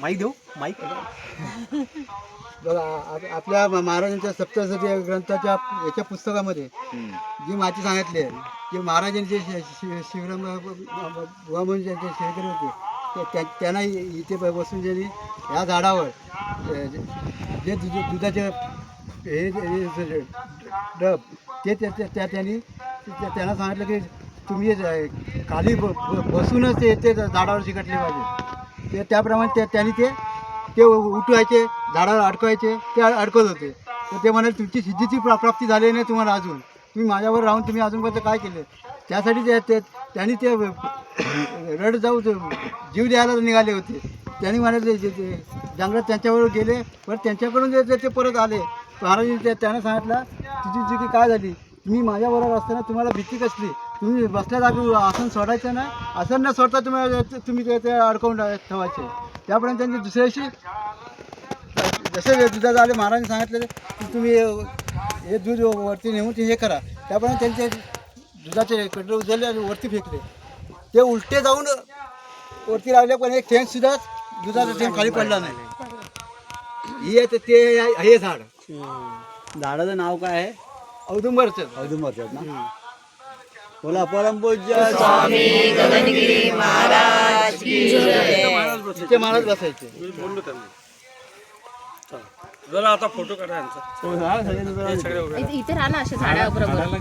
Mic देऊ? Mic? बघा आप- आपल्या म- महाराजांच्या सप्तशती या ग्रंथाच्या याच्या पुस्तकामध्ये जी माहिती सांगितली आहे की महाराजांचे शि- शि- शिवराम बुवा म्हणून ज्यांचे शेळकरी होते ते त्या- त्यांना इ- इथे ब- बसून त्यांनी ह्या झाडावर जे दुध- दुधाचे हे हे- डब ते त्या त्या- त्या त्यांनी त्या- त्यांना सांगितलं की तुम्ही ज- खाली ब- ब- बसूनच ते ते झाडावर चिकटले पाहिजे. ते त्याप्रमाणे ते त्यांनी ते ते उठवायचे झाडावर अडकवायचे ते अडकवत अडकत होते. तर ते म्हणाले तुमची सिद्धीची प्रा प्राप्ती झाली नाही तुम्हाला अजून. तुम्ही माझ्यावर राहून तुम्ही अजूनपर्यंत काय केले? त्यासाठी ते ते त्यांनी ते रड जाऊ जीव द्यायला निघाले होते. त्यांनी म्हणाले जे ते जंगलात त्यांच्यावर गेले पण त्यांच्याकडून जे ते- ते परत आले महाराजांनी ते त्यांना सांगितलं तुझी जी काय झाली मी माझ्याबरोबर असताना तुम्हाला भीती कसली? तुम्ही बसल्या जागी आसन सोडायचं ना आसन न सोडता तुम्ही तुम्ही ते- ते अडकवून ठेवायचे. त्यापर्यंत त्यांची दुसऱ्याशी जसे दुधात आले महाराजांनी सांगितलं की तुम्ही हे दूध वरती नेऊन ते हे करा. त्यापर्यंत त्यांचे दुधाचे कडे उचलले आणि वरती फेकले. ते उलटे जाऊन वरती लागले पण एक थेंब सुद्धा दुधाचा थेंब खाली पडला नाही. ही ते- हे झाड. झाडाचं नाव काय आहे? औदुंबरचं. औदुंबरचं ना? बोला परमपूज्य तिथे महाराज बसायचे. जरा आता फोटो काढा यांचा. स्वामी हे इथे राहा. ना अशा झाडाबरोबर